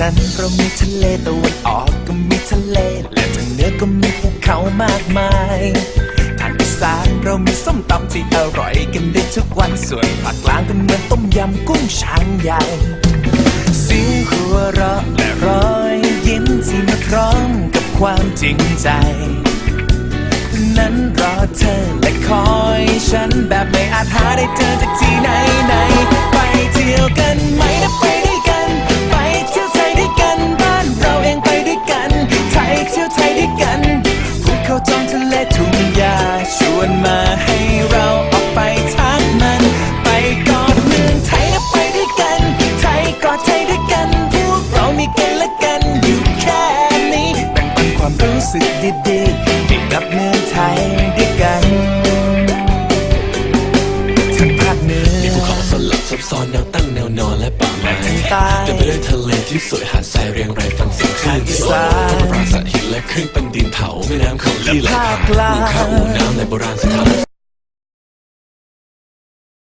นั้นเรามีทะเลตะวันออกก็มีทะเล และทางเหนือก็มีภูเขามากมายทางอีสานเรามีส้มตำที่อร่อยกันได้ทุกวันส่วนภาคกลางก็เหมือนต้มยำกุ้งช้างใหญ่เสียงหัวเราะและรอยยิ้มที่มาพร้อมกับความจริงใจ นั้นรอเธอและคอยฉันแบบไม่อาจหาได้เจอจากที่ ดีๆให้กับเมืองไทยด้วยกันทั้งภาคเหนือมีภูเขาสลับซับซ้อนแนวตั้งแนวนอนและป่าไม้ทางใต้เต็มไปด้วยทะเลที่สวยหาดทรายเรียงรายฟังเสียงคลื่นอีสสาดนธรรมปราสาทหินและคลื่นเป็นดินเผาแม่น้ำเขาที่ไหลผ่านภาคกลางภูเขาน้ำในโบราณสถาน